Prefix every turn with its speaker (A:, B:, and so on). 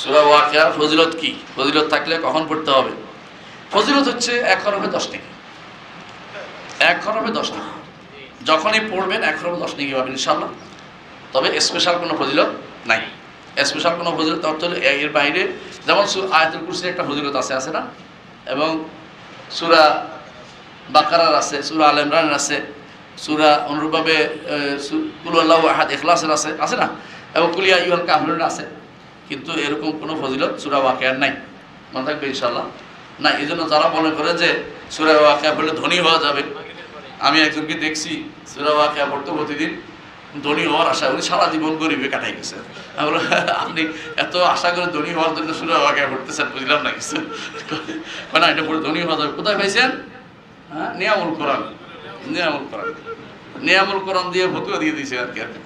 A: সুরা ওয়াকিয়ার ফজিলত কি? ফজিলত থাকলে কখন পড়তে হবে? ফজিলত হচ্ছে এক হরফে দশ নেকি। এক হরফে দশ নেকি। যখনই পড়বেন এক হরফে দশ নেকি পাবেন ইনশাল্লাহ তবে স্পেশাল কোনো ফজিলত নাই। স্পেশাল কোনো ফজিলত অর্থ হলো এর বাইরে যেমন আয়াতুল কুরসির একটা ফজিলত আছে আছে না? এবং সুরা বাকারার আছে, সুরা আল ইমরানের আছে, সুরা অনুরূপভাবে কুল আল্লাহ আহাদ এখলাসের আছে আছে না? এবং কুলিয়া ইউল কাহরুন আছে। কিন্তু এরকম কোনো ফজিলত সুরা ওয়াকিয়ার নাই। মনে থাকবে ইনশাল্লাহ না এই জন্য যারা মনে করে যে সুরা ওয়াকিয়া পড়লে ধনী হওয়া যাবে, আমি একজনকে দেখছি সুরা ওয়াকিয়া পড়তো প্রতিদিন ধনী হওয়ার আশা, উনি সারা জীবন গরিবে কাটাই গেছে। আপনি এত আশা করে ধনী হওয়ার জন্য সুরা ওয়াকিয়া পড়তেছেন, বুঝলাম না কিছু। না, এটা পড়ে ধনী হওয়া যাবে। কোথায় পাইছেন? হ্যাঁ নিয়ামুল কোরআন। নিয়ামুল কোরআন। নিয়ামুল কোরআন দিয়ে ফতুয়া দিয়ে দিয়েছে আর কি আর কি।